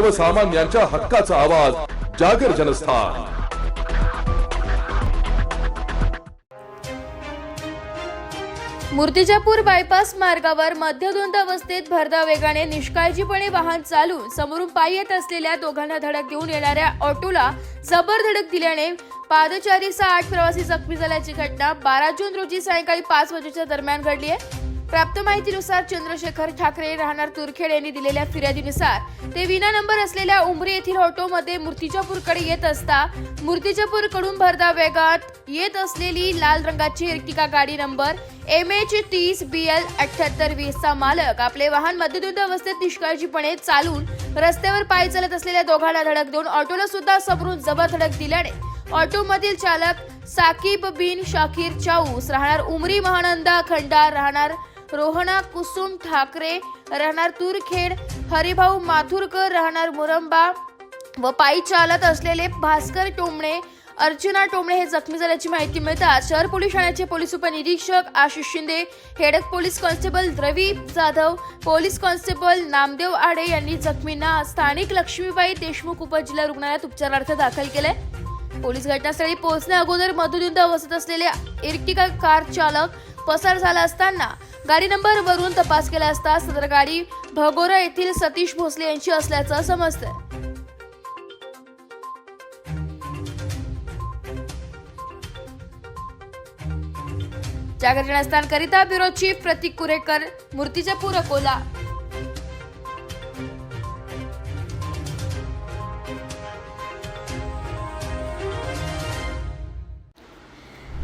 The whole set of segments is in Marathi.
सर्वसामान्यांच्या हक्काचा आवाज जागर जनस्थान. मूर्तिजापूर बायपास मार्गावर मध्यधुंद अवस्थेत भरधाव वेगाने निष्काळजीपणे वाहन चालून समोरून पायी येत असलेल्या दोघांना धडक देऊन येणाऱ्या ऑटोला जबर धडक दिल्याने पादचारीचा आठ प्रवासी जखमी झाल्याची घटना बारा जून रोजी सायंकाळी पाच वाजेच्या दरम्यान घडली आहे. प्राप्त माहितीनुसार चंद्रशेखर ठाकरे राहणार तुरखेड यांनी दिलेल्या फिर्यादीनुसार ते विना नंबर असलेल्या उमरी येथील ऑटोमध्ये मूर्तिजापूरकडे येत असता मूर्तिजापूरकडून भरधाव वेगात येत असलेली लाल रंगाची इर्टिका गाडी नंबर एम एच तीस बी एल अठ्याहत्तर वीसचा मालक आपले वाहन मध्यधुंद अवस्थेत निष्काळजीपणे चालून रस्त्यावर पायी चालत असलेल्या दोघांना धडक देऊन ऑटोला सुद्धा समोरून जबर धडक दिल्याने ऑटोमधील चालक साकीब बिन शाकीर चाऊस राहणार उमरी महानंदा खंडार राहणार रोहना कुसुम ठाकरे राहणार तुरखेड हरिभाऊ माथुरकर राहणार मुरंबा व पायी चालत असलेले भास्कर टोमणे अर्चना टोमणे हे जखमी झाल्याची माहिती मिळतात शहर पोलीस ठाण्याचे पोलीस उपनिरीक्षक आशिष शिंदे हेडक police constable Ravi Jadhav police constable Namdev Aade यांनी जखमींना स्थानिक लक्ष्मीबाई देशमुख उपजिल्हा रुग्णालयात उपचारार्थ दाखल केले पोलीस घटनास्थळी पोहोचण्या अगोदर मधुदुंद अवस्थेत असलेले इर्टिका कार चालक पसार झाला असताना गाडी नंबर वरून तपास केला असता सदर गाडी भगोरा येथील सतीश भोसले यांची असल्याचं समजतंय. जागर जनस्थानकरिता ब्युरो चीफ प्रतीक कुरेकर मूर्तिजापूर अकोला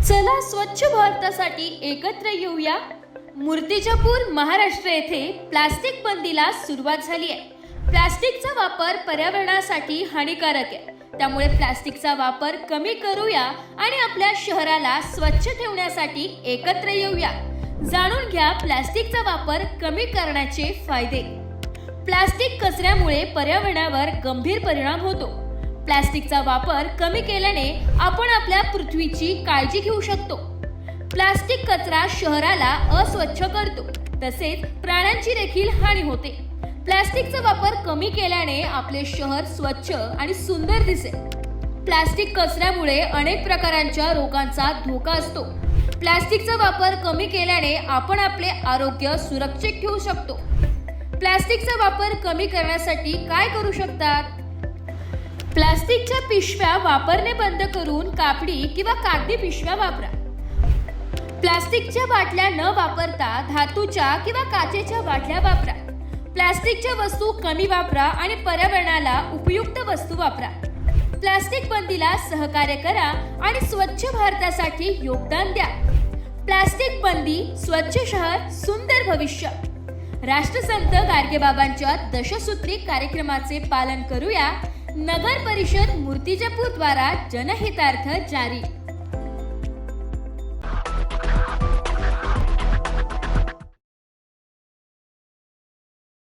चला स्वच्छ भारतासाठी एकत्र येऊया. मूर्तिजापूर महाराष्ट्र येथे प्लास्टिक बंदीला सुरुवात झाली आहे. प्लास्टिकचा वापर पर्यावरणासाठी हानिकारक आहे. त्यामुळे प्लास्टिकचा वापर कमी करूया आणि आपल्या शहराला स्वच्छ ठेवण्यासाठी एकत्र येऊया. जाणून घ्या प्लास्टिकचा वापर कमी करण्याचे फायदे. प्लास्टिक कचऱ्यामुळे पर्यावरणावर गंभीर परिणाम होतो. प्लास्टिकचा वापर कमी केल्याने आपण आपल्या पृथ्वीची काळजी घेऊ शकतो. प्लास्टिक कचरा शहराला अस्वच्छ करतो. तसेच प्राण्यांची देखील हानी होते. प्लास्टिकचा वापर कमी केल्याने आपले शहर स्वच्छ आणि सुंदर दिसेल. प्लास्टिक कचऱ्यामुळे अनेक प्रकारांच्या रोगांचा धोका असतो. प्लास्टिकचा वापर कमी केल्याने आपण आपले आरोग्य सुरक्षित ठेवू शकतो. प्लास्टिकचा वापर कमी करण्यासाठी काय करू शकतात? प्लास्टिकच्या पिशव्या वापरणे बंद करून कापडी किंवा कागदी पिशव्या वापरा. प्लास्टिकच्या बाटल्या न वापरता धातूच्या किंवा काचेच्या बाटल्या वापरा. प्लास्टिकच्या वस्तू कमी वापरा आणि पर्यावरणाला उपयुक्त वस्तू वापरा. प्लास्टिक बंदीला सहकार्य करा आणि स्वच्छ भारतासाठी योगदान द्या. प्लास्टिक बंदी स्वच्छ शहर सुंदर भविष्य. राष्ट्रसंत गाडगेबाबांच्या दशसूत्री कार्यक्रमाचे पालन करूया. नगर परिषद मूर्तिजापूर द्वारा जनहितार्थ जारी.